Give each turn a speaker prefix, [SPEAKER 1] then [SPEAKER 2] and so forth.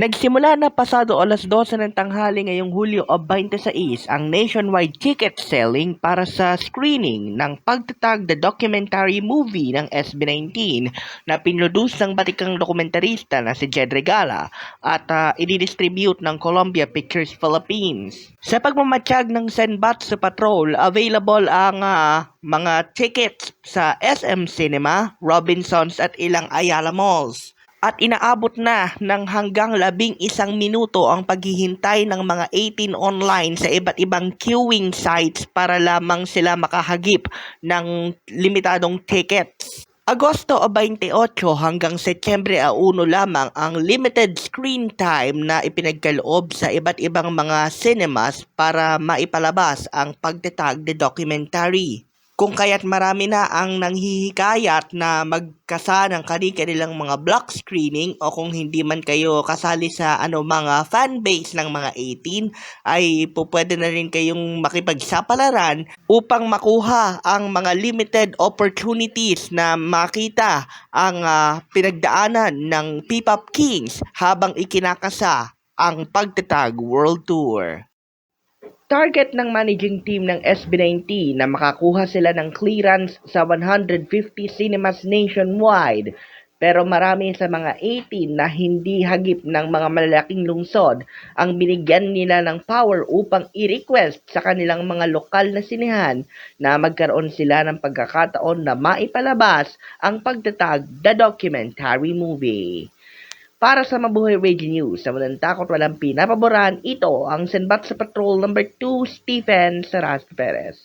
[SPEAKER 1] Nagsimula na pasado alas 12 ng tanghali ngayong Hulyo o 26 ang nationwide ticket selling para sa screening ng pagtatag the documentary movie ng SB19 na pinroduce ng batikang dokumentarista na si Jed Regala at uh, ididistribute ng Columbia Pictures Philippines. Sa pagmamatsyag ng Senbatsu Patrol, available ang ah, mga tickets sa SM Cinema, Robinsons at ilang Ayala Malls. At inaabot na ng hanggang labing isang minuto ang paghihintay ng mga 18 online sa iba't ibang queuing sites para lamang sila makahagip ng limitadong tickets. Agosto 28 hanggang Setyembre 1 lamang ang limited screen time na ipinagkaloob sa iba't ibang mga cinemas para maipalabas ang pagtatag the documentary. Kung kaya't marami na ang nanghihikayat na magkasa ng kani-kanilang mga block screening o kung hindi man kayo kasali sa ano mga fan base ng mga 18 ay po pwede na rin kayong makipagsapalaran upang makuha ang mga limited opportunities na makita ang ah, pinagdaanan ng P-Pop Kings habang ikinakasa ang Pagtatag World Tour. Target ng managing team ng SB19 na makakuha sila ng clearance sa 150 cinemas nationwide. Pero marami sa mga 18 na hindi hagip ng mga malalaking lungsod ang binigyan nila ng power upang i-request sa kanilang mga lokal na sinehan na magkaroon sila ng pagkakataon na maipalabas ang pagtatag The Documentary Movie. Para sa Mabuhay Radio News, sa walang takot walang pinapaboran, ito ang Senbat sa Patrol number 2, Stephen Saras Perez.